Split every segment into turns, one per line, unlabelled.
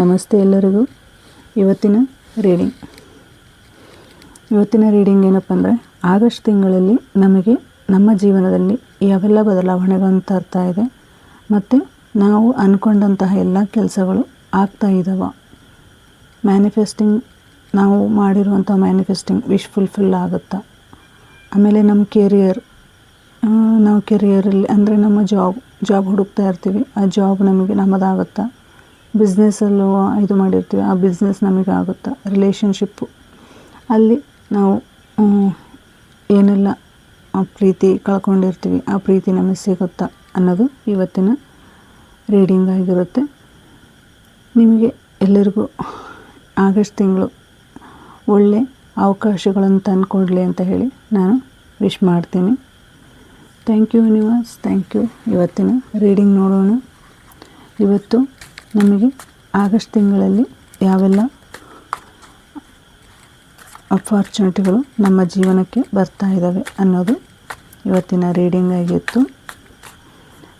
ನಮಸ್ತೆ ಎಲ್ಲರಿಗೂ. ಇವತ್ತಿನ ರೀಡಿಂಗ್. ಇವತ್ತಿನ ರೀಡಿಂಗ್ ಏನಪ್ಪ ಅಂದರೆ, ಆಗಸ್ಟ್ ತಿಂಗಳಲ್ಲಿ ನಮಗೆ ನಮ್ಮ ಜೀವನದಲ್ಲಿ ಯಾವೆಲ್ಲ ಬದಲಾವಣೆಗಳನ್ನು ಅರ್ಥ ಇದೆ, ಮತ್ತು ನಾವು ಅಂದ್ಕೊಂಡಂತಹ ಎಲ್ಲ ಕೆಲಸಗಳು ಆಗ್ತಾ ಇದ್ದಾವ ಮ್ಯಾನಿಫೆಸ್ಟಿಂಗ್, ನಾವು ಮಾಡಿರುವಂಥ ಮ್ಯಾನಿಫೆಸ್ಟಿಂಗ್ ವಿಶ್ ಫುಲ್ಫಿಲ್ ಆಗುತ್ತಾ? ಆಮೇಲೆ ನಮ್ಮ ಕೆರಿಯರ್ ನಾವು ಕೆರಿಯರಲ್ಲಿ ಅಂದರೆ ನಮ್ಮ ಜಾಬ್ ಜಾಬ್ ಹುಡುಕ್ತಾ ಇರ್ತೀವಿ, ಆ ಜಾಬ್ ನಮಗೆ ನಮ್ಮದಾಗುತ್ತಾ? ಬಿಸ್ನೆಸ್ಸಲ್ಲೂ ಇದು ಮಾಡಿರ್ತೀವಿ, ಆ ಬಿಸ್ನೆಸ್ ನಮಗೆ ಆಗುತ್ತಾ? ರಿಲೇಷನ್ಶಿಪ್ಪು ಅಲ್ಲಿ ನಾವು ಏನೆಲ್ಲ ಪ್ರೀತಿ ಕಳ್ಕೊಂಡಿರ್ತೀವಿ, ಆ ಪ್ರೀತಿ ನಮಗೆ ಸಿಗುತ್ತಾ ಅನ್ನೋದು ಇವತ್ತಿನ ರೀಡಿಂಗ್ ಆಗಿರುತ್ತೆ. ನಿಮಗೆ ಎಲ್ಲರಿಗೂ ಆಗಸ್ಟ್ ತಿಂಗಳು ಒಳ್ಳೆ ಅವಕಾಶಗಳನ್ನು ತಂದುಕೊಡಲಿ ಅಂತ ಹೇಳಿ ನಾನು ವಿಶ್ ಮಾಡ್ತೀನಿ. Thank you universe thank you ಇವತ್ತಿನ ರೀಡಿಂಗ್ ನೋಡೋಣ. ಇವತ್ತು ನಮಗೆ ಆಗಸ್ಟ್ ತಿಂಗಳಲ್ಲಿ ಯಾವೆಲ್ಲ ಅಪಾರ್ಚುನಿಟಿಗಳು ನಮ್ಮ ಜೀವನಕ್ಕೆ ಬರ್ತಾ ಇದ್ದಾವೆ ಅನ್ನೋದು ಇವತ್ತಿನ ರೀಡಿಂಗ್ ಆಗಿತ್ತು.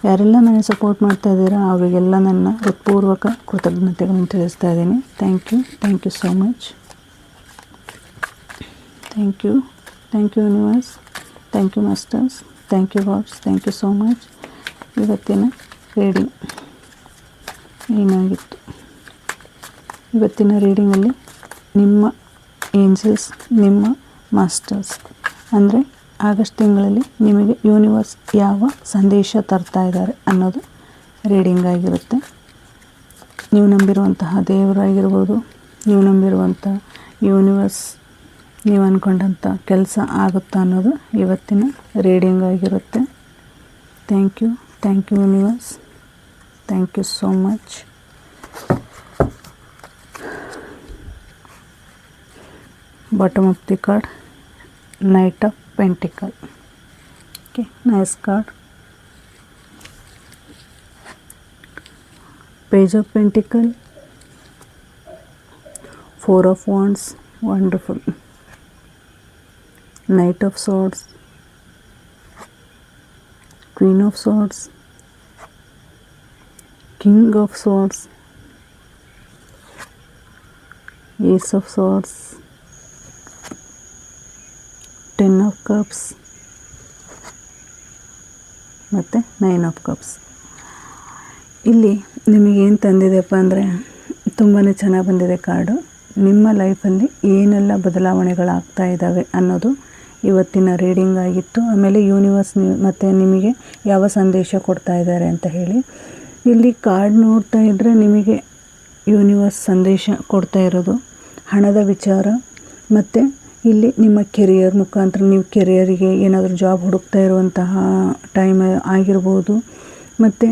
ಯಾರೆಲ್ಲ ನನಗೆ ಸಪೋರ್ಟ್ ಮಾಡ್ತಾ ಇದ್ದೀರಾ, ಅವರಿಗೆಲ್ಲ ನನ್ನ ಹೃತ್ಪೂರ್ವಕ ಕೃತಜ್ಞತೆಗಳನ್ನು ತಿಳಿಸ್ತಾ ಇದ್ದೀನಿ. Thank you thank you so much thank you thank you universe thank you masters thank you gods thank you so much ಇವತ್ತಿನ ರೀಡಿಂಗ್ ಏನಾಗಿತ್ತು? ಇವತ್ತಿನ ರೀಡಿಂಗಲ್ಲಿ ನಿಮ್ಮ ಏಂಜಲ್ಸ್ ನಿಮ್ಮ ಮಾಸ್ಟರ್ಸ್ ಅಂದರೆ ಆಗಸ್ಟ್ ತಿಂಗಳಲ್ಲಿ ನಿಮಗೆ ಯೂನಿವರ್ಸ್ ಯಾವ ಸಂದೇಶ ತರ್ತಾ ಇದ್ದಾರೆ ಅನ್ನೋದು ರೀಡಿಂಗ್ ಆಗಿರುತ್ತೆ. ನೀವು ನಂಬಿರುವಂತಹ ದೇವರಾಗಿರ್ಬೋದು, ನೀವು ನಂಬಿರುವಂಥ ಯೂನಿವರ್ಸ್ ನೀವು ಅಂದ್ಕೊಂಡಂಥ ಕೆಲಸ ಆಗುತ್ತಾ ಅನ್ನೋದು ಇವತ್ತಿನ ರೀಡಿಂಗ್ ಆಗಿರುತ್ತೆ. Thank you thank you universe thank you so much. Bottom of the card. Knight of pentacle. Okay nice card. Page of pentacle. Four of wands. Wonderful. Knight of swords. Queen of swords. King of swords. Ace of swords. Ten of cups ಮತ್ತು nine of cups ಇಲ್ಲಿ ನಿಮಗೇನು ತಂದಿದೆಪ್ಪ ಅಂದರೆ ತುಂಬಾ ಚೆನ್ನಾಗಿ ಬಂದಿದೆ card ನಿಮ್ಮ ಲೈಫಲ್ಲಿ ಏನೆಲ್ಲ ಬದಲಾವಣೆಗಳಾಗ್ತಾ ಇದ್ದಾವೆ ಅನ್ನೋದು ಇವತ್ತಿನ ರೀಡಿಂಗ್ ಆಗಿತ್ತು. ಆಮೇಲೆ ಯೂನಿವರ್ಸ್ ಮತ್ತು ನಿಮಗೆ ಯಾವ ಸಂದೇಶ ಕೊಡ್ತಾ ಇದ್ದಾರೆ ಅಂತ ಹೇಳಿ. ಇಲ್ಲಿ ಕಾರ್ಡ್ ನೋಡ್ತಾ ಇದ್ದರೆ ನಿಮಗೆ ಯೂನಿವರ್ಸ್ ಸಂದೇಶ ಕೊಡ್ತಾ ಇರೋದು, ಹಣದ ವಿಚಾರ, ಮತ್ತು ಇಲ್ಲಿ ನಿಮ್ಮ ಕೆರಿಯರ್ ಮುಖಾಂತರ ನೀವು ಕೆರಿಯರಿಗೆ ಏನಾದರೂ ಜಾಬ್ ಹುಡುಕ್ತಾ ಇರುವಂತಹ ಟೈಮ್ ಆಗಿರ್ಬೋದು, ಮತ್ತು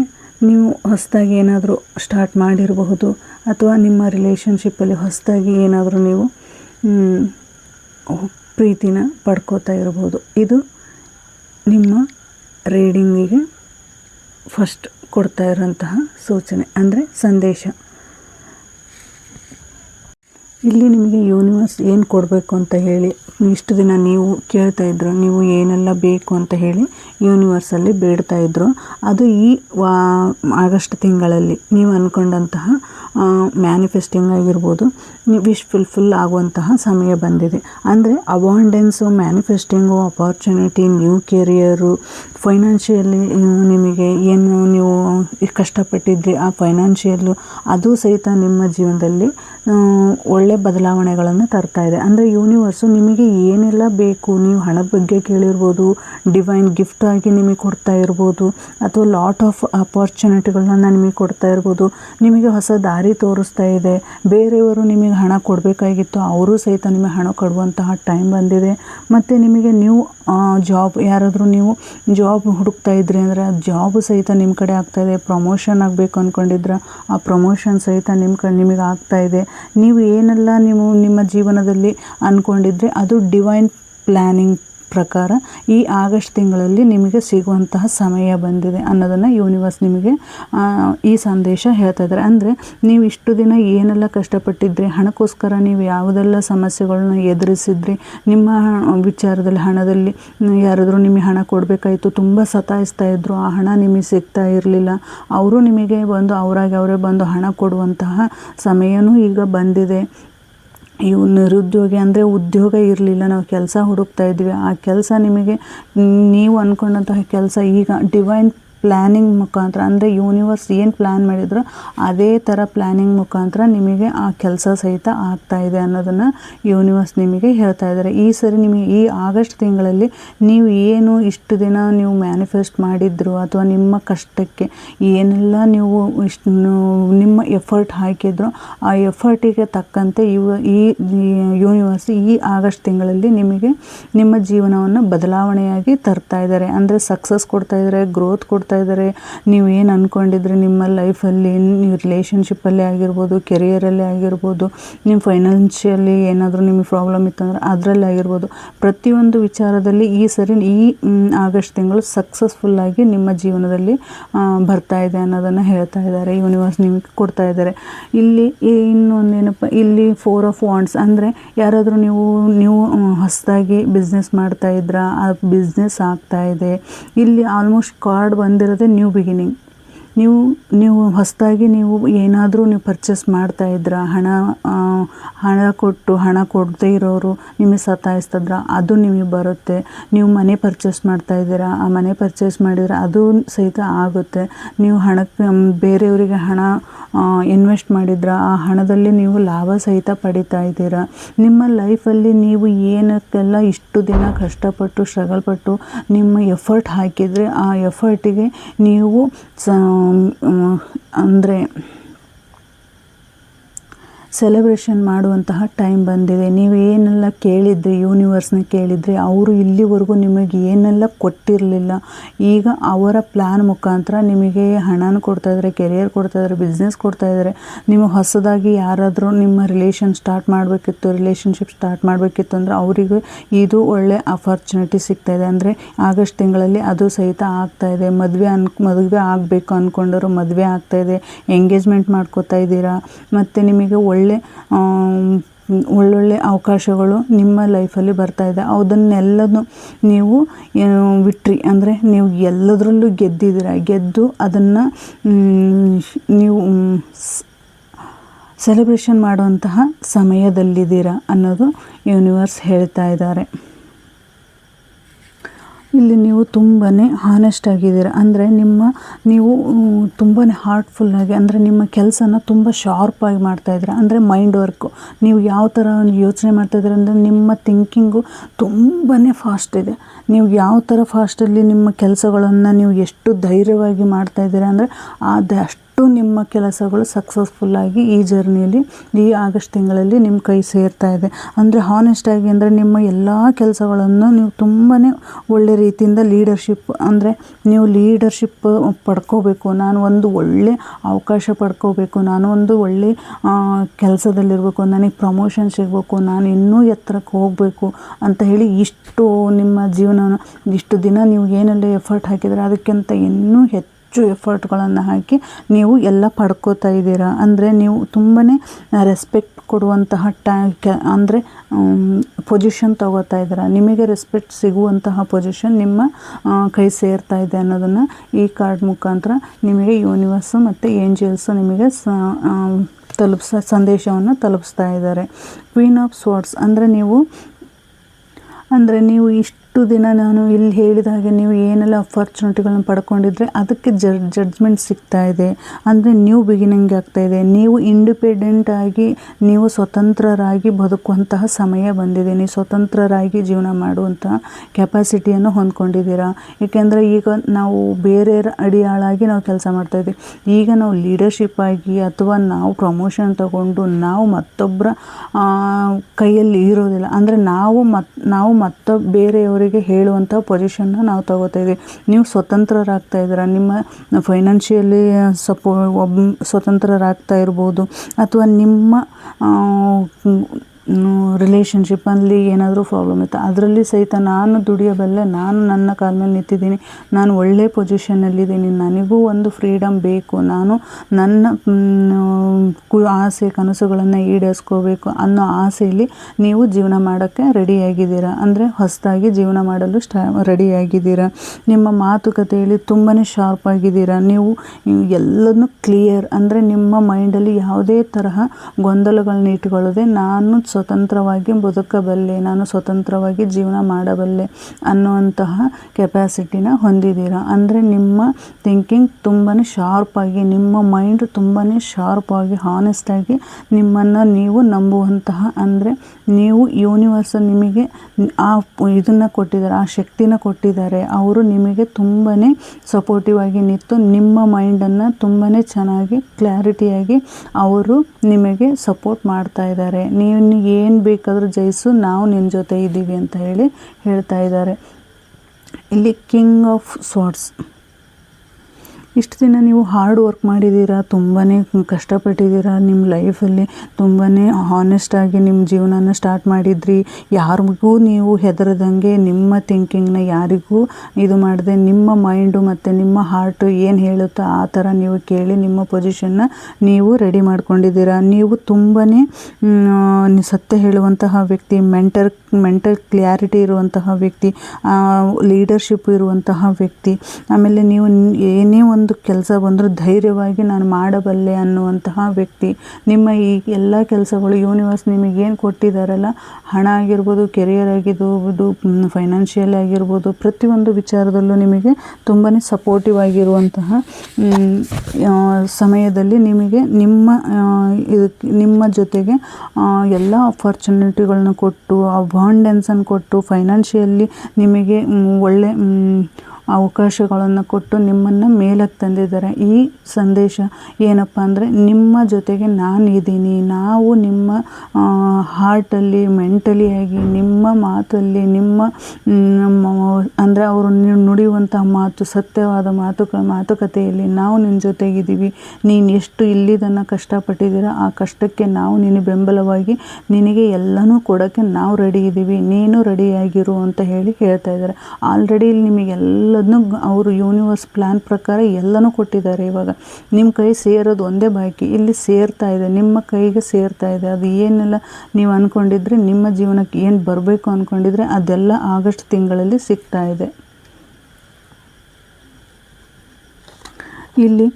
ನೀವು ಹೊಸದಾಗಿ ಏನಾದರೂ ಸ್ಟಾರ್ಟ್ ಮಾಡಿರಬಹುದು, ಅಥವಾ ನಿಮ್ಮ ರಿಲೇಷನ್ಶಿಪ್ಪಲ್ಲಿ ಹೊಸದಾಗಿ ಏನಾದರೂ ನೀವು ಪ್ರೀತಿನ ಪಡ್ಕೋತಾ ಇರ್ಬೋದು. ಇದು ನಿಮ್ಮ ರೀಡಿಂಗಿಗೆ ಫಸ್ಟ್ ಕೊಡ್ತಾ ಇರೋಂತಹ ಸೂಚನೆ ಅಂದರೆ ಸಂದೇಶ. ಇಲ್ಲಿ ನಿಮಗೆ ಯೂನಿವರ್ಸ್ ಏನು ಕೊಡಬೇಕು ಅಂತ ಹೇಳಿ ಇಷ್ಟು ದಿನ ನೀವು ಕೇಳ್ತಾ ಇದ್ರು, ನೀವು ಏನೆಲ್ಲ ಬೇಕು ಅಂತ ಹೇಳಿ ಯೂನಿವರ್ಸಲ್ಲಿ ಬೇಡ್ತಾ ಇದ್ರು. ಅದು ಈ ಆಗಸ್ಟ್ ತಿಂಗಳಲ್ಲಿ ನೀವು ಅಂದ್ಕೊಂಡಂತಹ ಮ್ಯಾನಿಫೆಸ್ಟಿಂಗ್ ಆಗಿರ್ಬೋದು ವಿಶ್ ಫುಲ್ಫಿಲ್ ಆಗುವಂತಹ ಸಮಯ ಬಂದಿದೆ. ಅಂದರೆ abundance manifesting opportunity new career financially ನಿಮಗೆ ಏನು ನೀವು ಕಷ್ಟಪಟ್ಟಿದ್ರಿ, ಆ ಫೈನಾನ್ಷಿಯಲ್ಲು ಅದು ಸಹಿತ ನಿಮ್ಮ ಜೀವನದಲ್ಲಿ ಒಳ್ಳೆ ಬದಲಾವಣೆಗಳನ್ನು ತರ್ತಾ ಇದೆ. ಅಂದರೆ ಯೂನಿವರ್ಸು ನಿಮಗೆ ಏನೆಲ್ಲ ಬೇಕು? ನೀವು ಹಣದ ಬಗ್ಗೆ ಕೇಳಿರ್ಬೋದು ಡಿವೈನ್ ಗಿಫ್ಟ್ ಆಗಿ ನಿಮಗೆ ಕೊಡ್ತಾ ಇರ್ಬೋದು, ಅಥವಾ ಲಾಟ್ ಆಫ್ ಅಪಾರ್ಚುನಿಟಿಗಳನ್ನ ನಿಮಗೆ ಕೊಡ್ತಾ ಇರ್ಬೋದು. ನಿಮಗೆ ಹೊಸ ದಾರಿ ತೋರಿಸ್ತಾ ಇದೆ. ಬೇರೆಯವರು ನಿಮಗೆ ಹಣ ಕೊಡಬೇಕಾಗಿತ್ತು, ಅವರು ಸಹಿತ ನಿಮಗೆ ಹಣ ಕೊಡುವಂತಹ ಟೈಮ್ ಬಂದಿದೆ. ಮತ್ತು ನಿಮಗೆ ನೀವು ಜಾಬ್ ಯಾರಾದರೂ ನೀವು ಜಾಬ್ ಹುಡುಕ್ತಾ ಇದ್ರಿ ಅಂದರೆ ಆ ಜಾಬ್ ಸಹಿತ ನಿಮ್ಮ ಕಡೆ ಆಗ್ತಾಯಿದೆ ಪ್ರಮೋಷನ್ ಆಗಬೇಕು ಅಂದ್ಕೊಂಡಿದ್ರೆ ಆ ಪ್ರಮೋಷನ್ ಸಹಿತ ನಿಮ್ಮ ಕಡೆ ನಿಮಗೆ ಇದೆ. ನೀವು ಏನೆಲ್ಲ ನೀವು ನಿಮ್ಮ ಜೀವನದಲ್ಲಿ ಅಂದ್ಕೊಂಡಿದ್ರೆ ಅದು ಡಿವೈನ್ ಪ್ಲ್ಯಾನಿಂಗ್ ಪ್ರಕಾರ ಈ ಆಗಸ್ಟ್ ತಿಂಗಳಲ್ಲಿ ನಿಮಗೆ ಸಿಗುವಂತಹ ಸಮಯ ಬಂದಿದೆ ಅನ್ನೋದನ್ನು ಯೂನಿವರ್ಸ್ ನಿಮಗೆ ಈ ಸಂದೇಶ ಹೇಳ್ತಾ ಇದ್ದಾರೆ. ಅಂದರೆ ನೀವು ಇಷ್ಟು ದಿನ ಏನೆಲ್ಲ ಕಷ್ಟಪಟ್ಟಿದ್ರಿ, ಹಣಕ್ಕೋಸ್ಕರ ನೀವು ಯಾವುದೆಲ್ಲ ಸಮಸ್ಯೆಗಳನ್ನ ಎದುರಿಸಿದ್ರಿ, ನಿಮ್ಮ ವಿಚಾರದಲ್ಲಿ, ಹಣದಲ್ಲಿ ಯಾರಾದರೂ ನಿಮಗೆ ಹಣ ಕೊಡಬೇಕಾಯಿತು, ತುಂಬ ಸತಾಯಿಸ್ತಾ ಇದ್ದರು ಆ ಹಣ ನಿಮಗೆ ಸಿಗ್ತಾ ಇರಲಿಲ್ಲ, ಅವರು ನಿಮಗೆ ಬಂದು, ಅವರಾಗಿ ಅವರೇ ಬಂದು ಹಣ ಕೊಡುವಂತಹ ಸಮಯನೂ ಈಗ ಬಂದಿದೆ. ಇವು ನಿರುದ್ಯೋಗಿ ಅಂದರೆ ಉದ್ಯೋಗ ಇರಲಿಲ್ಲ, ನಾವು ಕೆಲಸ ಹುಡುಕ್ತಾ ಇದ್ವಿ. ಆ ಕೆಲಸ ನಿಮಗೆ, ನೀವು ಅಂದ್ಕೊಂಡಂತಹ ಕೆಲಸ ಈಗ ಡಿವೈನ್ ಪ್ಲ್ಯಾನಿಂಗ್ ಮುಖಾಂತರ, ಅಂದರೆ ಯೂನಿವರ್ಸ್ ಏನು ಪ್ಲ್ಯಾನ್ ಮಾಡಿದ್ರು, ಅದೇ ಥರ ಪ್ಲ್ಯಾನಿಂಗ್ ಮುಖಾಂತರ ನಿಮಗೆ ಆ ಕೆಲಸ ಸಹಿತ ಆಗ್ತಾ ಇದೆ ಅನ್ನೋದನ್ನು ಯೂನಿವರ್ಸ್ ನಿಮಗೆ ಹೇಳ್ತಾ ಇದ್ದಾರೆ. ಈ ಸರಿ ನಿಮಗೆ ಈ ಆಗಸ್ಟ್ ತಿಂಗಳಲ್ಲಿ ನೀವು ಏನು ಇಷ್ಟು ದಿನ ನೀವು ಮ್ಯಾನಿಫೆಸ್ಟ್ ಮಾಡಿದ್ರು, ಅಥವಾ ನಿಮ್ಮ ಕಷ್ಟಕ್ಕೆ ಏನೆಲ್ಲ ನೀವು ಇಷ್ಟು ನಿಮ್ಮ ಎಫರ್ಟ್ ಹಾಕಿದ್ರು, ಆ ಎಫರ್ಟಿಗೆ ತಕ್ಕಂತೆ ಇವ ಈ ಯೂನಿವರ್ಸ್ ಈ ಆಗಸ್ಟ್ ತಿಂಗಳಲ್ಲಿ ನಿಮಗೆ ನಿಮ್ಮ ಜೀವನವನ್ನು ಬದಲಾವಣೆಯಾಗಿ ತರ್ತಾ ಇದ್ದಾರೆ. ಅಂದರೆ ಸಕ್ಸಸ್ ಕೊಡ್ತಾ ಇದ್ದಾರೆ ಗ್ರೋತ್ ಕೊಡ್ತಾ ಇದ್ದಾರೆ. ನೀವು ಏನು ಅಂದ್ಕೊಂಡಿದ್ರೆ ನಿಮ್ಮ ಲೈಫಲ್ಲಿ ನೀವು ರಿಲೇಷನ್ಶಿಪ್ಪಲ್ಲೇ ಆಗಿರ್ಬೋದು ಕೆರಿಯರಲ್ಲೇ ಆಗಿರ್ಬೋದು, ನಿಮ್ಮ ಫೈನಾನ್ಷಿಯಲಿ ಏನಾದರೂ ನಿಮಗೆ ಪ್ರಾಬ್ಲಮ್ ಇತ್ತಂದ್ರೆ ಅದರಲ್ಲೇ ಆಗಿರ್ಬೋದು. ಪ್ರತಿಯೊಂದು ವಿಚಾರದಲ್ಲಿ ಈ ಸರಿ ಈ ಆಗಸ್ಟ್ ತಿಂಗಳು ಸಕ್ಸಸ್ಫುಲ್ಲಾಗಿ ನಿಮ್ಮ ಜೀವನದಲ್ಲಿ ಬರ್ತಾ ಇದೆ ಅನ್ನೋದನ್ನು ಹೇಳ್ತಾ ಇದ್ದಾರೆ. ಯೂನಿವರ್ಸ್ ನಿಮಗೆ ಕೊಡ್ತಾ ಇದ್ದಾರೆ. ಇಲ್ಲಿ ಇನ್ನೊಂದು ಏನಪ್ಪ, ಇಲ್ಲಿ ಫೋರ್ ಆಫ್ ವಾಂಡ್ಸ್ ಅಂದರೆ ಯಾರಾದರೂ ನೀವು ನೀವು ಹೊಸದಾಗಿ ಬಿಸ್ನೆಸ್ ಮಾಡ್ತಾ ಇದ್ರ? ಆ ಬಿಸ್ನೆಸ್ ಆಗ್ತಾ ಇದೆ. ಇಲ್ಲಿ ಆಲ್ಮೋಸ್ಟ್ ಕಾರ್ಡ್ ಬಂದಿರೋದೇ ನ್ಯೂ ಬಿಗಿನಿಂಗ್ ನೀವು ನೀವು ಹೊಸದಾಗಿ ನೀವು ಏನಾದರೂ ನೀವು ಪರ್ಚೇಸ್ ಮಾಡ್ತಾ ಇದ್ರ, ಹಣ ಹಣ ಕೊಟ್ಟು, ಹಣ ಕೊಡದೇ ಇರೋರು ನಿಮಗೆ ಸತಾಯಿಸ್ತದ್ರ, ಅದು ನಿಮಗೆ ಬರುತ್ತೆ. ನೀವು ಮನೆ ಪರ್ಚೇಸ್ ಮಾಡ್ತಾ ಇದ್ದೀರಾ, ಆ ಮನೆ ಪರ್ಚೇಸ್ ಮಾಡಿದರೆ ಅದು ಸಹಿತ ಆಗುತ್ತೆ. ನೀವು ಹಣಕ್ಕೆ ಬೇರೆಯವರಿಗೆ ಹಣ ಇನ್ವೆಸ್ಟ್ ಮಾಡಿದ್ರ, ಆ ಹಣದಲ್ಲಿ ನೀವು ಲಾಭ ಸಹಿತ ಪಡಿತಾ ಇದ್ದೀರಾ. ನಿಮ್ಮ ಲೈಫಲ್ಲಿ ನೀವು ಏನಕ್ಕೆಲ್ಲ ಇಷ್ಟು ದಿನ ಕಷ್ಟಪಟ್ಟು ಸ್ಟ್ರಗಲ್ ಪಟ್ಟು ನಿಮ್ಮ ಎಫರ್ಟ್ ಹಾಕಿದರೆ ಆ ಎಫರ್ಟಿಗೆ ನೀವು ಸ ಅಂದರೆ ಸೆಲೆಬ್ರೇಷನ್ ಮಾಡುವಂತಹ ಟೈಮ್ ಬಂದಿದೆ. ನೀವು ಏನೆಲ್ಲ ಕೇಳಿದ್ರಿ ಯೂನಿವರ್ಸ್ನ ಕೇಳಿದ್ರಿ, ಅವರು ಇಲ್ಲಿವರೆಗೂ ನಿಮಗೆ ಏನೆಲ್ಲ ಕೊಟ್ಟಿರಲಿಲ್ಲ. ಈಗ ಅವರ ಪ್ಲ್ಯಾನ್ ಮುಖಾಂತರ ನಿಮಗೆ ಹಣನ ಕೊಡ್ತಾ ಇದ್ದಾರೆ ಕೆರಿಯರ್ ಕೊಡ್ತಾ ಇದ್ದಾರೆ ಬಿಸ್ನೆಸ್ ಕೊಡ್ತಾ ಇದ್ದಾರೆ. ನೀವು ಹೊಸದಾಗಿ ಯಾರಾದರೂ ನಿಮ್ಮ ರಿಲೇಷನ್ ಸ್ಟಾರ್ಟ್ ಮಾಡಬೇಕಿತ್ತು ರಿಲೇಷನ್ಶಿಪ್ ಸ್ಟಾರ್ಟ್ ಮಾಡಬೇಕಿತ್ತು ಅಂದರೆ ಅವರಿಗೆ ಇದು ಒಳ್ಳೆ ಅಪರ್ಚುನಿಟಿ ಇದೆ. ಅಂದರೆ ಆಗಸ್ಟ್ ತಿಂಗಳಲ್ಲಿ ಅದು ಸಹಿತ ಆಗ್ತಾ ಇದೆ. ಮದುವೆ ಅನ್, ಮದುವೆ ಆಗಬೇಕು ಅಂದ್ಕೊಂಡವರು ಮದುವೆ ಇದೆ. ಎಂಗೇಜ್ಮೆಂಟ್ ಮಾಡ್ಕೋತಾ ಇದ್ದೀರಾ? ಮತ್ತು ನಿಮಗೆ ಒಳ್ಳೆ ಆಮ್, ಒಳ್ಳೊಳ್ಳೆ ಅವಕಾಶಗಳು ನಿಮ್ಮ ಲೈಫಲ್ಲಿ ಬರ್ತಾ ಇದೆ. ಅದನ್ನೆಲ್ಲನೂ ನೀವು ವಿಟ್ರಿ ಅಂದರೆ ನೀವು ಎಲ್ಲದರಲ್ಲೂ ಗೆದ್ದಿದ್ದೀರ? ಗೆದ್ದು ಅದನ್ನು ನೀವು ಸೆಲೆಬ್ರೇಷನ್ ಮಾಡುವಂತಹ ಸಮಯದಲ್ಲಿದ್ದೀರಾ ಅನ್ನೋದು ಯೂನಿವರ್ಸ್ ಹೇಳ್ತಾ ಇದ್ದಾರೆ. ಇಲ್ಲಿ ನೀವು ತುಂಬಾ ಹಾನೆಸ್ಟ್ ಆಗಿದ್ದೀರ. ಅಂದರೆ ನಿಮ್ಮ, ನೀವು ತುಂಬಾ ಹಾರ್ಟ್ಫುಲ್ಲಾಗಿ ಅಂದರೆ ನಿಮ್ಮ ಕೆಲಸನ ತುಂಬ ಶಾರ್ಪಾಗಿ ಮಾಡ್ತಾಯಿದ್ದೀರ ಅಂದರೆ ಮೈಂಡ್ ವರ್ಕು ನೀವು ಯಾವ ಥರ ಯೋಚನೆ ಮಾಡ್ತಾಯಿದ್ದೀರ ಅಂದರೆ ನಿಮ್ಮ ಥಿಂಕಿಂಗು ತುಂಬಾ ಫಾಸ್ಟ್ ಇದೆ. ನೀವು ಯಾವ ಥರ ಫಾಸ್ಟಲ್ಲಿ ನಿಮ್ಮ ಕೆಲಸಗಳನ್ನು ನೀವು ಎಷ್ಟು ಧೈರ್ಯವಾಗಿ ಮಾಡ್ತಾಯಿದ್ದೀರ ಅಂದರೆ ಅದಷ್ಟು ನಿಮ್ಮ ಕೆಲಸಗಳು ಸಕ್ಸಸ್ಫುಲ್ಲಾಗಿ ಈ ಜರ್ನಿಯಲ್ಲಿ ಈ ಆಗಸ್ಟ್ ತಿಂಗಳಲ್ಲಿ ನಿಮ್ಮ ಕೈ ಸೇರ್ತಾ ಇದೆ. ಅಂದರೆ ಹಾನೆಸ್ಟಾಗಿ ಅಂದರೆ ನಿಮ್ಮ ಎಲ್ಲ ಕೆಲಸಗಳನ್ನು ನೀವು ತುಂಬಾ ಒಳ್ಳೆ ರೀತಿಯಿಂದ ಲೀಡರ್ಶಿಪ್ ಅಂದರೆ ನೀವು ಲೀಡರ್ಶಿಪ್ ಪಡ್ಕೋಬೇಕು. ನಾನು ಒಂದು ಒಳ್ಳೆ ಅವಕಾಶ ಪಡ್ಕೋಬೇಕು. ನಾನು ಒಂದು ಒಳ್ಳೆ ಕೆಲಸದಲ್ಲಿರಬೇಕು. ನನಗೆ ಪ್ರಮೋಷನ್ ಸಿಗಬೇಕು. ನಾನು ಇನ್ನೂ ಎತ್ತರಕ್ಕೆ ಹೋಗಬೇಕು ಅಂತ ಹೇಳಿ ಇಷ್ಟು ನಿಮ್ಮ ಜೀವನ ಇಷ್ಟು ದಿನ ನೀವು ಏನೆಲ್ಲ ಎಫರ್ಟ್ ಹಾಕಿದರೆ ಅದಕ್ಕಿಂತ ಇನ್ನೂ ಹೆಚ್ಚು ಹೆಚ್ಚು ಎಫರ್ಟ್ಗಳನ್ನು ಹಾಕಿ ನೀವು ಎಲ್ಲ ಪಡ್ಕೋತಾ ಇದ್ದೀರಾ? ಅಂದರೆ ನೀವು ತುಂಬಾ ರೆಸ್ಪೆಕ್ಟ್ ಕೊಡುವಂತಹ ಟ್ಯಾಂಕ್, ಅಂದರೆ ಪೊಸಿಷನ್ ತಗೋತಾ ಇದ್ದೀರಾ? ನಿಮಗೆ ರೆಸ್ಪೆಕ್ಟ್ ಸಿಗುವಂತಹ ಪೊಸಿಷನ್ ನಿಮ್ಮ ಕೈ ಸೇರ್ತಾ ಇದೆ ಅನ್ನೋದನ್ನು ಈ ಕಾರ್ಡ್ ಮುಖಾಂತರ ನಿಮಗೆ ಯೂನಿವರ್ಸು ಮತ್ತು ಏಂಜಲ್ಸು ನಿಮಗೆ ಸ ತಲುಪಿಸ, ಸಂದೇಶವನ್ನು ತಲುಪಿಸ್ತಾ ಇದ್ದಾರೆ. ಕ್ವೀನ್ ಆಫ್ ಸ್ವಾರ್ಡ್ಸ್ ಅಂದರೆ ನೀವು ಅಂದರೆ ನೀವು ಇಷ್ಟು ದಿನ ನಾನು ಇಲ್ಲಿ ಹೇಳಿದ ಹಾಗೆ ನೀವು ಏನೆಲ್ಲ ಅಪರ್ಚುನಿಟಿಗಳನ್ನ ಪಡ್ಕೊಂಡಿದ್ರೆ ಅದಕ್ಕೆ ಜಡ್ ಜಡ್ಜ್ಮೆಂಟ್ ಸಿಗ್ತಾ ಇದೆ. ಅಂದರೆ ನ್ಯೂ ಬಿಗಿನಿಂಗ್ ಆಗ್ತಾ ಇದೆ. ನೀವು ಇಂಡಿಪೆಂಡೆಂಟ್ ಆಗಿ, ನೀವು ಸ್ವತಂತ್ರರಾಗಿ ಬದುಕುವಂತಹ ಸಮಯ ಬಂದಿದೆ. ನೀವು ಸ್ವತಂತ್ರರಾಗಿ ಜೀವನ ಮಾಡುವಂತಹ ಕೆಪಾಸಿಟಿಯನ್ನು ಹೊಂದ್ಕೊಂಡಿದ್ದೀರಾ. ಏಕೆಂದರೆ ಈಗ ನಾವು ಬೇರೆ ಅಡಿಯಾಳಾಗಿ ನಾವು ಕೆಲಸ ಮಾಡ್ತಾಯಿದ್ದೀವಿ ಈಗ ನಾವು ಲೀಡರ್ಶಿಪ್ ಆಗಿ ಅಥವಾ ನಾವು ಪ್ರಮೋಷನ್ ತಗೊಂಡು ನಾವು ಮತ್ತೊಬ್ಬರ ಕೈಯಲ್ಲಿ ಇರೋದಿಲ್ಲ. ಅಂದರೆ ನಾವು ಮತ್, ನಾವು ಮತ್ತೊ ಬೇರೆಯವರಿಗೆ ಹೇಳುವಂಥ ಪೊಸಿಷನ್ನ ನಾವು ತಗೋತಾ ಇದ್ದೀವಿ. ನೀವು ಸ್ವತಂತ್ರರಾಗ್ತಾ ಇದ್ದೀರಾ? ನಿಮ್ಮ ಫೈನಾನ್ಷಿಯಲಿ ಸಪೋ ಒಬ್ಬ ಸ್ವತಂತ್ರರಾಗ್ತಾ ಇರ್ಬೋದು ಅಥವಾ ನಿಮ್ಮ ರಿಲೇಷನ್ಶಿಪ್ಪಲ್ಲಿ ಏನಾದರೂ ಪ್ರಾಬ್ಲಮ್ ಇತ್ತು. ಅದರಲ್ಲಿ ಸಹಿತ ನಾನು ದುಡಿಯಬಲ್ಲೆ, ನಾನು ನನ್ನ ಕಾಲ ಮೇಲೆ ನಿಂತಿದ್ದೀನಿ, ನಾನು ಒಳ್ಳೆ ಪೊಸಿಷನ್ನಲ್ಲಿದ್ದೀನಿ ನನಗೂ ಒಂದು ಫ್ರೀಡಮ್ ಬೇಕು, ನಾನು ನನ್ನ ಆಸೆ, ಕನಸುಗಳನ್ನು ಈಡೇರಿಸ್ಕೋಬೇಕು ಅನ್ನೋ ಆಸೆಯಲ್ಲಿ ನೀವು ಜೀವನ ಮಾಡೋಕ್ಕೆ ರೆಡಿಯಾಗಿದ್ದೀರಾ ಅಂದರೆ ಹೊಸದಾಗಿ ಜೀವನ ಮಾಡಲು ಸ್ಟಾ ರೆಡಿಯಾಗಿದ್ದೀರಾ ನಿಮ್ಮ ಮಾತುಕತೆಯಲ್ಲಿ ತುಂಬಾ ಶಾರ್ಪ್ ಆಗಿದ್ದೀರಾ? ನೀವು ಎಲ್ಲದನ್ನು ಕ್ಲಿಯರ್ ಅಂದರೆ ನಿಮ್ಮ ಮೈಂಡಲ್ಲಿ ಯಾವುದೇ ತರಹ ಗೊಂದಲಗಳನ್ನ ಇಟ್ಕೊಳ್ಳದೆ ನಾನು ಸ್ವತಂತ್ರವಾಗಿ ಬದುಕಬಲ್ಲೆ, ನಾನು ಸ್ವತಂತ್ರವಾಗಿ ಜೀವನ ಮಾಡಬಲ್ಲೆ ಅನ್ನುವಂತಹ ಕೆಪ್ಯಾಸಿಟಿನ ಹೊಂದಿದ್ದೀರಾ? ಅಂದರೆ ನಿಮ್ಮ ಥಿಂಕಿಂಗ್ ತುಂಬಾ ಶಾರ್ಪಾಗಿ ನಿಮ್ಮ ಮೈಂಡ್ ತುಂಬಾ ಶಾರ್ಪಾಗಿ ಹಾನೆಸ್ಟಾಗಿ ನಿಮ್ಮನ್ನು ನೀವು ನಂಬುವಂತಹ, ಅಂದರೆ ನೀವು ಯೂನಿವರ್ಸ್ ನಿಮಗೆ ಆ ಇದನ್ನು ಕೊಟ್ಟಿದ್ದಾರೆ, ಆ ಶಕ್ತಿನ ಕೊಟ್ಟಿದ್ದಾರೆ. ಅವರು ನಿಮಗೆ ತುಂಬಾ ಸಪೋರ್ಟಿವ್ ಆಗಿ ನಿಂತು ನಿಮ್ಮ ಮೈಂಡನ್ನು ತುಂಬಾ ಚೆನ್ನಾಗಿ ಕ್ಲಾರಿಟಿಯಾಗಿ ಅವರು ನಿಮಗೆ ಸಪೋರ್ಟ್ ಮಾಡ್ತಾ ಇದ್ದಾರೆ. ನೀನು ಏನು ಬೇಕಾದರೂ ಜಯಿಸು, ನಾವು ನಿನ್ನ ಜೊತೆ ಇದ್ದೀವಿ ಅಂತ ಹೇಳಿ ಹೇಳ್ತಾ ಇದ್ದಾರೆ. ಇಲ್ಲಿ ಕಿಂಗ್ ಆಫ್ ಸ್ವಾರ್ಡ್ಸ್ ಇಷ್ಟು ದಿನ ನೀವು ಹಾರ್ಡ್ ವರ್ಕ್ ಮಾಡಿದ್ದೀರಾ? ತುಂಬಾ ಕಷ್ಟಪಟ್ಟಿದ್ದೀರಾ? ನಿಮ್ಮ ಲೈಫಲ್ಲಿ ತುಂಬಾ ಹಾನೆಸ್ಟಾಗಿ ನಿಮ್ಮ ಜೀವನನ ಸ್ಟಾರ್ಟ್ ಮಾಡಿದ್ರಿ. ಯಾರಿಗೂ ನೀವು ಹೆದರದಂಗೆ ನಿಮ್ಮ ಥಿಂಕಿಂಗ್ನ ಯಾರಿಗೂ ಇದು ಮಾಡದೆ ನಿಮ್ಮ ಮೈಂಡು ಮತ್ತು ನಿಮ್ಮ ಹಾರ್ಟು ಏನು ಹೇಳುತ್ತೋ ಆ ಥರ ನೀವು ಕೇಳಿ ನಿಮ್ಮ ಪೊಸಿಷನ್ನ ನೀವು ರೆಡಿ ಮಾಡ್ಕೊಂಡಿದ್ದೀರಾ? ನೀವು ತುಂಬಾ ಸತ್ಯ ಹೇಳುವಂತಹ ವ್ಯಕ್ತಿ ಮೆಂಟರ್ ಮೆಂಟಲ್ ಕ್ಲ್ಯಾರಿಟಿ ಇರುವಂತಹ ವ್ಯಕ್ತಿ ಲೀಡರ್ಶಿಪ್ ಇರುವಂತಹ ವ್ಯಕ್ತಿ. ಆಮೇಲೆ ನೀವು ಏನೇ ಒಂದು ಕೆಲಸ ಬಂದರೂ ಧೈರ್ಯವಾಗಿ ನಾನು ಮಾಡಬಲ್ಲೆ ಅನ್ನುವಂತಹ ವ್ಯಕ್ತಿ. ನಿಮ್ಮ ಈ ಎಲ್ಲ ಕೆಲಸಗಳು ಯೂನಿವರ್ಸ್ ನಿಮಗೇನು ಕೊಟ್ಟಿದ್ದಾರಲ್ಲ ಹಣ ಆಗಿರ್ಬೋದು, ಕೆರಿಯರ್ ಆಗಿರ್ಬೋದು ಫೈನಾನ್ಷಿಯಲ್ ಆಗಿರ್ಬೋದು, ಪ್ರತಿಯೊಂದು ವಿಚಾರದಲ್ಲೂ ನಿಮಗೆ ತುಂಬಾ ಸಪೋರ್ಟಿವ್ ಆಗಿರುವಂತಹ ಸಮಯದಲ್ಲಿ ನಿಮಗೆ ನಿಮ್ಮ ನಿಮ್ಮ ಜೊತೆಗೆ ಎಲ್ಲ ಅಪರ್ಚುನಿಟಿಗಳನ್ನ ಕೊಟ್ಟು ಅಬಾಂಡೆನ್ಸನ್ನು ಕೊಟ್ಟು ಫೈನಾನ್ಷಿಯಲಿ ನಿಮಗೆ ಒಳ್ಳೆ ಅವಕಾಶಗಳನ್ನು ಕೊಟ್ಟು ನಿಮ್ಮನ್ನು ಮೇಲಕ್ಕೆ ತಂದಿದ್ದಾರೆ. ಈ ಸಂದೇಶ ಏನಪ್ಪ ಅಂದರೆ, ನಿಮ್ಮ ಜೊತೆಗೆ ನಾನಿದ್ದೀನಿ. ನಾವು ನಿಮ್ಮ ಹಾರ್ಟಲ್ಲಿ ಮೆಂಟಲಿಯಾಗಿ ನಿಮ್ಮ ಮಾತಲ್ಲಿ, ನಿಮ್ಮ ಅಂದರೆ ಅವರು ನೀವು ನುಡಿಯುವಂತಹ ಮಾತು, ಸತ್ಯವಾದ ಮಾತು ಮಾತುಕತೆಯಲ್ಲಿ ನಾವು ನಿನ್ನ ಜೊತೆಗಿದ್ದೀವಿ. ನೀನು ಎಷ್ಟು ಇಲ್ಲಿದನ್ನು ಕಷ್ಟಪಟ್ಟಿದ್ದೀರ, ಆ ಕಷ್ಟಕ್ಕೆ ನಾವು ನಿನ್ನ ಬೆಂಬಲವಾಗಿ, ನಿನಗೆ ಎಲ್ಲನೂ ಕೊಡೋಕ್ಕೆ ನಾವು ರೆಡಿ ಇದ್ದೀವಿ. ನೀನು ರೆಡಿಯಾಗಿರು ಅಂತ ಹೇಳಿ ಹೇಳ್ತಾ ಇದ್ದಾರೆ. ಆಲ್ರೆಡಿ ಇಲ್ಲಿ ನಿಮಗೆಲ್ಲದನ್ನೂ ಅವರು ಯೂನಿವರ್ಸ್ ಪ್ಲ್ಯಾನ್ ಪ್ರಕಾರ ಎಲ್ಲನೂ ಕೊಟ್ಟಿದ್ದಾರೆ ಇವಾಗ. ನಿಮ್ಮ ಕೈ ಸೇರೋದು ಒಂದೇ ಬಾಕಿ. ಇಲ್ಲಿ ಸೇರ್ತಾ ಇದೆ, ನಿಮ್ಮ ಕೈಗೆ ಸೇರ್ತಾ ಇದೆ. ಅದು ಏನೆಲ್ಲ ನೀವು ಅಂದ್ಕೊಂಡಿದ್ರೆ ನಿಮ್ಮ ಜೀವನಕ್ಕೆ ಏನು ಬರಬೇಕು ಅಂದ್ಕೊಂಡಿದ್ರೆ ಅದೆಲ್ಲ ಆಗಸ್ಟ್ ತಿಂಗಳಲ್ಲಿ ಸಿಗ್ತಾ ಇದೆ. ಇಲ್ಲಿ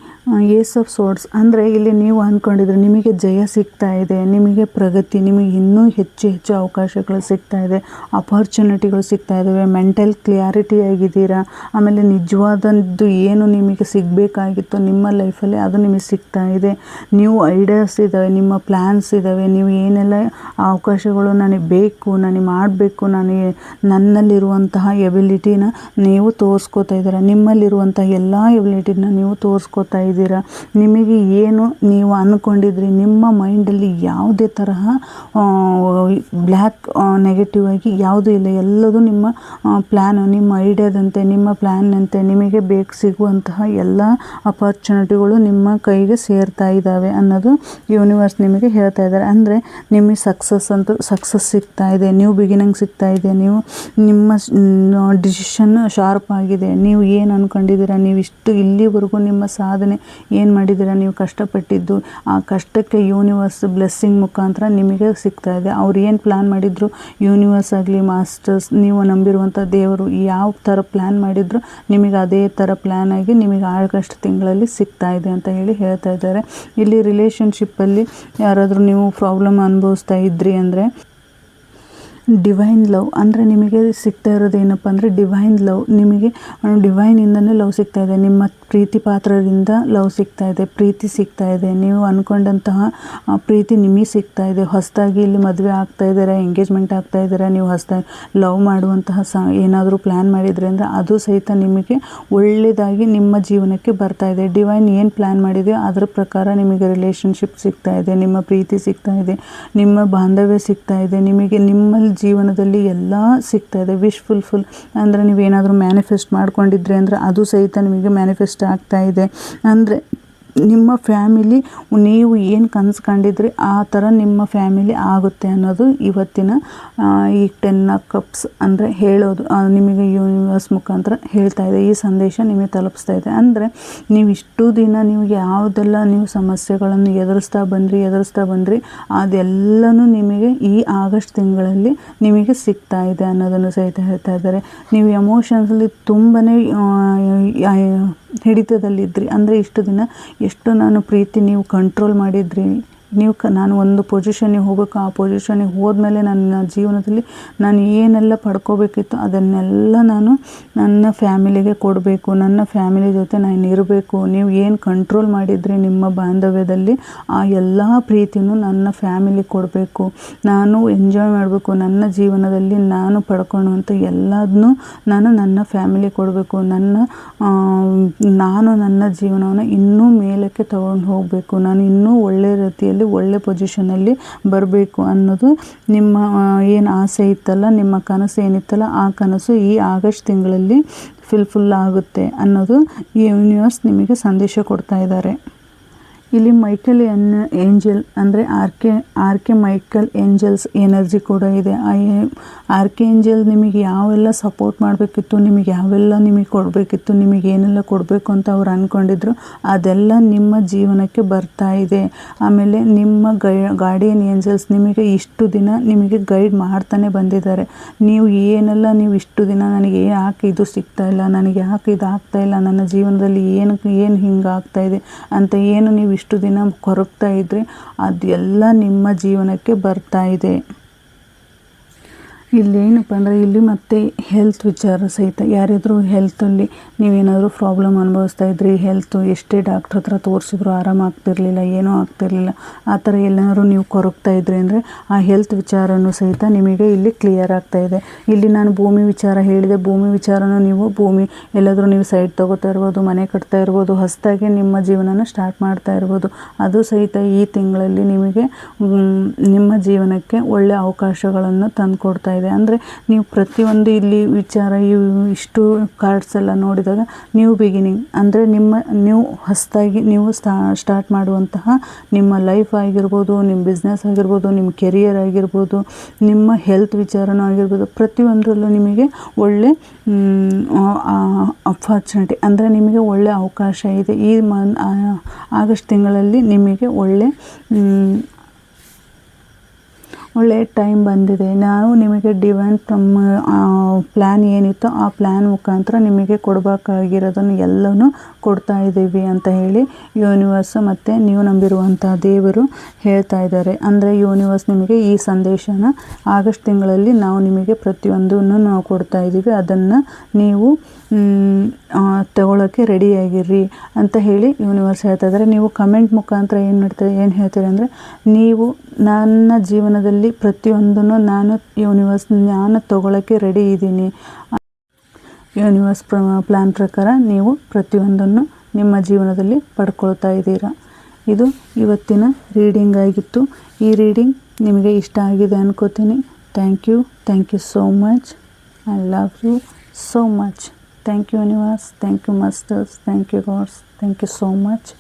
ಏಸ್ ಆಫ್ ಸೋರ್ಡ್ಸ್ ಅಂದರೆ ಇಲ್ಲಿ ನೀವು ಅಂದ್ಕೊಂಡಿದ್ರೆ ನಿಮಗೆ ಜಯ ಸಿಗ್ತಾ ಇದೆ, ನಿಮಗೆ ಪ್ರಗತಿ, ನಿಮಗೆ ಇನ್ನೂ ಹೆಚ್ಚು ಹೆಚ್ಚು ಅವಕಾಶಗಳು ಸಿಗ್ತಾ ಇದೆ ಅಪರ್ಚುನಿಟಿಗಳು ಸಿಗ್ತಾ ಇದ್ದಾವೆ ಮೆಂಟಲ್ ಕ್ಲಿಯಾರಿಟಿ ಆಗಿದ್ದೀರಾ, ಆಮೇಲೆ ನಿಜವಾದದ್ದು ಏನು ನಿಮಗೆ ಸಿಗಬೇಕಾಗಿತ್ತು ನಿಮ್ಮ ಲೈಫಲ್ಲಿ ಅದು ನಿಮಗೆ ಸಿಗ್ತಾ ಇದೆ. ನ್ಯೂ ಐಡಿಯಾಸ್ ಇದ್ದಾವೆ ನಿಮ್ಮ ಪ್ಲ್ಯಾನ್ಸ್ ಇದ್ದಾವೆ ನೀವು ಏನೆಲ್ಲ ಅವಕಾಶಗಳು ನನಗೆ ಬೇಕು, ನನಗೆ ಮಾಡಬೇಕು, ನನಗೆ ನನ್ನಲ್ಲಿರುವಂತಹ ಎಬಿಲಿಟಿನ ನೀವು ತೋರಿಸ್ಕೋತಾ ಇದ್ದೀರಾ, ನಿಮ್ಮಲ್ಲಿರುವಂತಹ ಎಲ್ಲ ಎಬಿಲಿಟಿನ ನೀವು ತೋರಿಸ್ಕೋತಾ ನಿಮಗೆ ಏನು ನೀವು ಅಂದ್ಕೊಂಡಿದ್ರಿ ನಿಮ್ಮ ಮೈಂಡಲ್ಲಿ ಯಾವುದೇ ತರಹ ಬ್ಲ್ಯಾಕ್ ನೆಗೆಟಿವ್ ಆಗಿ ಯಾವುದೂ ಇಲ್ಲ. ಎಲ್ಲದೂ ನಿಮ್ಮ ಪ್ಲ್ಯಾನು ನಿಮ್ಮ ಐಡಿಯಾದಂತೆ ನಿಮ್ಮ ಪ್ಲ್ಯಾನ್ನಂತೆ ನಿಮಗೆ ಬೇಕು ಸಿಗುವಂತಹ ಎಲ್ಲ ಅಪಾರ್ಚುನಿಟಿಗಳು ನಿಮ್ಮ ಕೈಗೆ ಸೇರ್ತಾ ಇದ್ದಾವೆ ಅನ್ನೋದು ಯೂನಿವರ್ಸ್ ನಿಮಗೆ ಹೇಳ್ತಾ ಇದ್ದಾರೆ. ಅಂದರೆ ನಿಮಗೆ ಸಕ್ಸಸ್ ಅಂತೂ ಸಕ್ಸಸ್ ಸಿಗ್ತಾ ಇದೆ ನ್ಯೂ ಬಿಗಿನಿಂಗ್ ಸಿಗ್ತಾ ಇದೆ, ನೀವು ನಿಮ್ಮ ಡಿಸಿಷನ್ ಶಾರ್ಪ್ ಆಗಿದೆ, ನೀವು ಏನು ಅಂದ್ಕೊಂಡಿದ್ದೀರಾ ನೀವು ಇಷ್ಟು ಇಲ್ಲಿವರೆಗೂ ನಿಮ್ಮ ಸಾಧನೆ ಏನು ಮಾಡಿದ್ದೀರಾ? ನೀವು ಕಷ್ಟಪಟ್ಟಿದ್ದು, ಆ ಕಷ್ಟಕ್ಕೆ ಯೂನಿವರ್ಸ್ ಬ್ಲೆಸ್ಸಿಂಗ್ ಮುಖಾಂತರ ನಿಮಗೆ ಸಿಗ್ತಾ ಇದೆ. ಅವ್ರು ಏನು ಪ್ಲ್ಯಾನ್ ಮಾಡಿದ್ರು? ಯೂನಿವರ್ಸ್ ಆಗಲಿ ಮಾಸ್ಟರ್ಸ್ ನೀವು ನಂಬಿರುವಂಥ ದೇವರು ಯಾವ ಥರ ಪ್ಲ್ಯಾನ್ ಮಾಡಿದ್ರು, ನಿಮಗೆ ಅದೇ ಥರ ಪ್ಲ್ಯಾನ್ ಆಗಿ ನಿಮಗೆ ಆಗಸ್ಟ್ ತಿಂಗಳಲ್ಲಿ ಸಿಗ್ತಾ ಇದೆ ಅಂತ ಹೇಳಿ ಹೇಳ್ತಾ ಇದ್ದಾರೆ. ಇಲ್ಲಿ ರಿಲೇಷನ್ಶಿಪ್ಪಲ್ಲಿ ಯಾರಾದರೂ ನೀವು ಪ್ರಾಬ್ಲಮ್ ಅನುಭವಿಸ್ತಾ ಇದ್ರಿ ಅಂದರೆ ಡಿವೈನ್ ಲವ್ ಅಂದರೆ ನಿಮಗೆ ಸಿಗ್ತಾ ಇರೋದು ಏನಪ್ಪ ಅಂದರೆ ಡಿವೈನ್ ಲವ್ ನಿಮಗೆ ಡಿವೈನಿಂದನೇ ಲವ್ ಸಿಗ್ತಾ ಇದೆ. ನಿಮ್ಮ ಪ್ರೀತಿ ಪಾತ್ರರಿಂದ ಲವ್ ಸಿಗ್ತಾ ಇದೆ, ಪ್ರೀತಿ ಸಿಗ್ತಾ ಇದೆ. ನೀವು ಅಂದ್ಕೊಂಡಂತಹ ಪ್ರೀತಿ ನಿಮಗೆ ಸಿಗ್ತಾ ಇದೆ. ಹೊಸದಾಗಿ ಇಲ್ಲಿ ಮದುವೆ ಆಗ್ತಾ ಇದ್ದೀರಾ ಎಂಗೇಜ್ಮೆಂಟ್ ಆಗ್ತಾ ಇದ್ದೀರ ನೀವು ಹೊಸದಾಗಿ ಲವ್ ಮಾಡುವಂತಹ ಸ, ಏನಾದರೂ ಪ್ಲ್ಯಾನ್ ಮಾಡಿದ್ರೆ ಅಂದರೆ ಅದು ಸಹಿತ ನಿಮಗೆ ಒಳ್ಳೆಯದಾಗಿ ನಿಮ್ಮ ಜೀವನಕ್ಕೆ ಬರ್ತಾ ಇದೆ. ಡಿವೈನ್ ಏನು ಪ್ಲ್ಯಾನ್ ಮಾಡಿದೆಯೋ ಅದರ ಪ್ರಕಾರ ನಿಮಗೆ ರಿಲೇಷನ್ಶಿಪ್ ಸಿಗ್ತಾ ಇದೆ, ನಿಮ್ಮ ಪ್ರೀತಿ ಸಿಗ್ತಾ ಇದೆ, ನಿಮ್ಮ ಬಾಂಧವ್ಯ ಸಿಗ್ತಾ ಇದೆ, ನಿಮಗೆ ನಿಮ್ಮ ಜೀವನದಲ್ಲಿ ಎಲ್ಲ ಸಿಗ್ತಾ ಇದೆ. ವಿಶ್ ಫುಲ್ಫುಲ್ ಅಂದರೆ ನೀವೇನಾದರೂ ಮ್ಯಾನಿಫೆಸ್ಟ್ ಮಾಡ್ಕೊಂಡಿದ್ರಿ ಅಂದರೆ ಅದು ಸಹಿತ ನಿಮಗೆ ಮ್ಯಾನಿಫೆಸ್ಟ್ ಆಗ್ತಾ ಇದೆ. ಅಂದರೆ ನಿಮ್ಮ ಫ್ಯಾಮಿಲಿ, ನೀವು ಏನು ಕನಸು ಕಂಡಿದ್ರಿ ಆ ಥರ ನಿಮ್ಮ ಫ್ಯಾಮಿಲಿ ಆಗುತ್ತೆ ಅನ್ನೋದು ಇವತ್ತಿನ ಈ ಟೆನ್ ಕಪ್ಸ್ ಅಂದರೆ ಹೇಳೋದು ನಿಮಗೆ ಯೂನಿವರ್ಸ್ ಮುಖಾಂತರ ಹೇಳ್ತಾ ಇದೆ. ಈ ಸಂದೇಶ ನಿಮಗೆ ತಲುಪಿಸ್ತಾ ಇದೆ. ಅಂದರೆ ನೀವು ಇಷ್ಟು ದಿನ ನೀವು ಯಾವುದೆಲ್ಲ ನೀವು ಸಮಸ್ಯೆಗಳನ್ನು ಎದುರಿಸ್ತಾ ಬಂದ್ರಿ ಎದುರಿಸ್ತಾ ಬಂದ್ರಿ, ಅದೆಲ್ಲನೂ ನಿಮಗೆ ಈ ಆಗಸ್ಟ್ ತಿಂಗಳಲ್ಲಿ ನಿಮಗೆ ಸಿಗ್ತಾ ಇದೆ ಅನ್ನೋದನ್ನು ಸಹಿತ ಹೇಳ್ತಾ ಇದ್ದಾರೆ. ನೀವು ಎಮೋಷನ್ಸಲ್ಲಿ ತುಂಬಾ ಹಿಡಿತದಲ್ಲಿದ್ರಿ. ಅಂದರೆ ಇಷ್ಟು ದಿನ ಎಷ್ಟು ನಾನು ಪ್ರೀತಿ ನೀವು ಕಂಟ್ರೋಲ್ ಮಾಡಿದ್ರಿ. ನೀವು ಕ ನಾನು ಒಂದು ಪೊಸಿಷನ್ನಿಗೆ ಹೋಗಬೇಕು, ಆ ಪೊಸಿಷನ್ನಿಗೆ ಹೋದ್ಮೇಲೆ ನನ್ನ ಜೀವನದಲ್ಲಿ ನಾನು ಏನೆಲ್ಲ ಪಡ್ಕೋಬೇಕಿತ್ತು ಅದನ್ನೆಲ್ಲ ನಾನು ನನ್ನ ಫ್ಯಾಮಿಲಿಗೆ ಕೊಡಬೇಕು. ನನ್ನ ಫ್ಯಾಮಿಲಿ ಜೊತೆ ನಾನು ಇರಬೇಕು. ನೀವು ಏನು ಕಂಟ್ರೋಲ್ ಮಾಡಿದ್ರಿ ನಿಮ್ಮ ಬಾಂಧವ್ಯದಲ್ಲಿ, ಆ ಎಲ್ಲ ಪ್ರೀತಿನೂ ನನ್ನ ಫ್ಯಾಮಿಲಿ ಕೊಡಬೇಕು. ನಾನು ಎಂಜಾಯ್ ಮಾಡಬೇಕು. ನನ್ನ ಜೀವನದಲ್ಲಿ ನಾನು ಪಡ್ಕೊಳ್ಳುವಂಥ ಎಲ್ಲದನ್ನೂ ನಾನು ನನ್ನ ಫ್ಯಾಮಿಲಿ ಕೊಡಬೇಕು. ನನ್ನ ನಾನು ನನ್ನ ಜೀವನವನ್ನು ಇನ್ನೂ ಮೇಲಕ್ಕೆ ತಗೊಂಡು ಹೋಗಬೇಕು. ನಾನು ಇನ್ನೂ ಒಳ್ಳೆಯ ರೀತಿಯಲ್ಲಿ ಒಳ್ಳೆ ಪೊಸಿಷನಲ್ಲಿ ಬರಬೇಕು ಅನ್ನೋದು ನಿಮ್ಮ ಏನು ಆಸೆ ಇತ್ತಲ್ಲ, ನಿಮ್ಮ ಕನಸು ಏನಿತ್ತಲ್ಲ, ಆ ಕನಸು ಈ ಆಗಸ್ಟ್ ತಿಂಗಳಲ್ಲಿ ಫಿಲ್ಫುಲ್ ಆಗುತ್ತೆ ಅನ್ನೋದು ಈ ಯೂನಿವರ್ಸ್ ನಿಮಗೆ ಸಂದೇಶ ಕೊಡ್ತಾ ಇದ್ದಾರೆ. ಇಲ್ಲಿ ಮೈಕಲ್ ಎನ್, ಏಂಜಲ್, ಅಂದರೆ ಆರ್ಕೆ ಆರ್ಕೆ ಮೈಕಲ್ ಏಂಜಲ್ಸ್ ಎನರ್ಜಿ ಕೂಡ ಇದೆ. ಆ ಕೆ ಆರ್ಕೆ ಏಂಜಲ್ ನಿಮಗೆ ಯಾವೆಲ್ಲ ಸಪೋರ್ಟ್ ಮಾಡಬೇಕಿತ್ತು, ನಿಮಗೆ ಯಾವೆಲ್ಲ ನಿಮಗೆ ಕೊಡಬೇಕಿತ್ತು, ನಿಮಗೆ ಏನೆಲ್ಲ ಕೊಡಬೇಕು ಅಂತ ಅವ್ರು ಅಂದ್ಕೊಂಡಿದ್ರು ಅದೆಲ್ಲ ನಿಮ್ಮ ಜೀವನಕ್ಕೆ ಬರ್ತಾ ಇದೆ. ಆಮೇಲೆ ನಿಮ್ಮ ಗೈ, ಗಾರ್ಡಿಯನ್ ಏಂಜಲ್ಸ್ ನಿಮಗೆ ಇಷ್ಟು ದಿನ ನಿಮಗೆ ಗೈಡ್ ಮಾಡ್ತಾನೆ ಬಂದಿದ್ದಾರೆ. ನೀವು ಏನೆಲ್ಲ ನೀವು ಇಷ್ಟು ದಿನ ನನಗೆ ಯಾಕೆ ಇದು ಸಿಗ್ತಾ ಇಲ್ಲ, ನನಗೆ ಯಾಕೆ ಇದು ಆಗ್ತಾ ಇಲ್ಲ, ನನ್ನ ಜೀವನದಲ್ಲಿ ಏನು ಏನು ಹಿಂಗೆ ಆಗ್ತಾ ಇದೆ ಅಂತ ಏನು ನೀವು ಇಷ್ಟು ದಿನ ಕೊರಗ್ತಾ ಇದ್ರಿ ಅದೆಲ್ಲ ನಿಮ್ಮ ಜೀವನಕ್ಕೆ ಬರ್ತಾ ಇದೆ. ಇಲ್ಲೇನಪ್ಪ ಅಂದರೆ ಇಲ್ಲಿ ಮತ್ತೆ ಹೆಲ್ತ್ ವಿಚಾರ ಸಹಿತ, ಯಾರಾದರೂ ಹೆಲ್ತಲ್ಲಿ ನೀವೇನಾದರೂ ಪ್ರಾಬ್ಲಮ್ ಅನುಭವಿಸ್ತಾ ಇದ್ರಿ ಹೆಲ್ತು ಎಷ್ಟೇ ಡಾಕ್ಟ್ರ್ ಹತ್ರ ತೋರಿಸಿದ್ರು ಆರಾಮಾಗ್ತಿರ್ಲಿಲ್ಲ ಏನೂ ಆಗ್ತಿರ್ಲಿಲ್ಲ, ಆ ಥರ ಎಲ್ಲಾದರೂ ನೀವು ಕೊರಗ್ತಾ ಇದ್ರಿ ಅಂದರೆ ಆ ಹೆಲ್ತ್ ವಿಚಾರನೂ ಸಹಿತ ನಿಮಗೆ ಇಲ್ಲಿ ಕ್ಲಿಯರ್ ಆಗ್ತಾ ಇದೆ. ಇಲ್ಲಿ ನಾನು ಭೂಮಿ ವಿಚಾರ ಹೇಳಿದೆ, ಭೂಮಿ ವಿಚಾರನೂ ನೀವು ಭೂಮಿ, ಎಲ್ಲಾದರೂ ನೀವು ಸೈಡ್ ತಗೋತಾ ಇರ್ಬೋದು, ಮನೆ ಕಟ್ತಾ ಇರ್ಬೋದು, ಹೊಸದಾಗಿ ನಿಮ್ಮ ಜೀವನನ ಸ್ಟಾರ್ಟ್ ಮಾಡ್ತಾ ಇರ್ಬೋದು, ಅದು ಸಹಿತ ಈ ತಿಂಗಳಲ್ಲಿ ನಿಮಗೆ ನಿಮ್ಮ ಜೀವನಕ್ಕೆ ಒಳ್ಳೆ ಅವಕಾಶಗಳನ್ನು ತಂದುಕೊಡ್ತಾ ಇದೆ. ಅಂದರೆ ನೀವು ಪ್ರತಿಯೊಂದು ಇಲ್ಲಿ ವಿಚಾರ, ಇವು ಇಷ್ಟು ಕಾರ್ಡ್ಸ್ ಎಲ್ಲ ನೋಡಿದಾಗ ನ್ಯೂ ಬಿಗಿನಿಂಗ್ ಅಂದರೆ ನಿಮ್ಮ ನೀವು ಹೊಸದಾಗಿ ನೀವು ಸ್ಟಾ ಸ್ಟಾರ್ಟ್ ಮಾಡುವಂತಹ ನಿಮ್ಮ ಲೈಫ್ ಆಗಿರ್ಬೋದು, ನಿಮ್ಮ ಬಿಸ್ನೆಸ್ ಆಗಿರ್ಬೋದು, ನಿಮ್ಮ ಕೆರಿಯರ್ ಆಗಿರ್ಬೋದು, ನಿಮ್ಮ ಹೆಲ್ತ್ ವಿಚಾರನೂ ಆಗಿರ್ಬೋದು, ಪ್ರತಿಯೊಂದರಲ್ಲೂ ನಿಮಗೆ ಒಳ್ಳೆ ಅಪಾರ್ಚುನಿಟಿ ಅಂದರೆ ನಿಮಗೆ ಒಳ್ಳೆ ಅವಕಾಶ ಇದೆ. ಈ ಮನ್ ಆಗಸ್ಟ್ ತಿಂಗಳಲ್ಲಿ ನಿಮಗೆ ಒಳ್ಳೆ ಒಳ್ಳೆಯ ಟೈಮ್ ಬಂದಿದೆ. ನಾವು ನಿಮಗೆ ಡಿವೈನ್ ತಮ್ಮ ಪ್ಲ್ಯಾನ್ ಏನಿತ್ತೋ ಆ ಪ್ಲ್ಯಾನ್ ಮುಖಾಂತರ ನಿಮಗೆ ಕೊಡಬೇಕಾಗಿರೋದನ್ನು ಎಲ್ಲನೂ ಕೊಡ್ತಾ ಇದ್ದೀವಿ ಅಂತ ಹೇಳಿ ಯೂನಿವರ್ಸ್ ಮತ್ತು ನೀವು ನಂಬಿರುವಂಥ ದೇವರು ಹೇಳ್ತಾ ಇದ್ದಾರೆ. ಅಂದರೆ ಯೂನಿವರ್ಸ್ ನಿಮಗೆ ಈ ಸಂದೇಶನ ಆಗಸ್ಟ್ ತಿಂಗಳಲ್ಲಿ ನಾವು ನಿಮಗೆ ಪ್ರತಿಯೊಂದನ್ನು ನಾವು ಕೊಡ್ತಾ ಇದ್ದೀವಿ. ಅದನ್ನು ನೀವು ತಗೊಳ್ಳೋಕ್ಕೆ ರೆಡಿಯಾಗಿರ್ರಿ ಅಂತ ಹೇಳಿ ಯೂನಿವರ್ಸ್ ಹೇಳ್ತಾ ಇದ್ದಾರೆ ನೀವು ಕಮೆಂಟ್ ಮುಖಾಂತರ ಏನು ಮಾಡ್ತೀರಿ ಏನು ಹೇಳ್ತೀರಿ ಅಂದರೆ, ನೀವು ನನ್ನ ಜೀವನದಲ್ಲಿ ಪ್ರತಿಯೊಂದನ್ನು ನಾನು ಯೂನಿವರ್ಸ್ ನಾನು ತಗೊಳ್ಳೋಕ್ಕೆ ರೆಡಿ ಇದ್ದೀನಿ. ಯೂನಿವರ್ಸ್ ಪ್ಲ್ಯಾನ್ ಪ್ರಕಾರ ನೀವು ಪ್ರತಿಯೊಂದನ್ನು ನಿಮ್ಮ ಜೀವನದಲ್ಲಿ ಪಡ್ಕೊಳ್ತಾ ಇದ್ದೀರಾ. ಇದು ಇವತ್ತಿನ ರೀಡಿಂಗ್ ಆಗಿತ್ತು. ಈ ರೀಡಿಂಗ್ ನಿಮಗೆ ಇಷ್ಟ ಆಗಿದೆ ಅನ್ಕೋತೀನಿ. Thank you thank you so much I love you so much Thank you, universe. Thank you, masters. Thank you, gods. Thank you so much.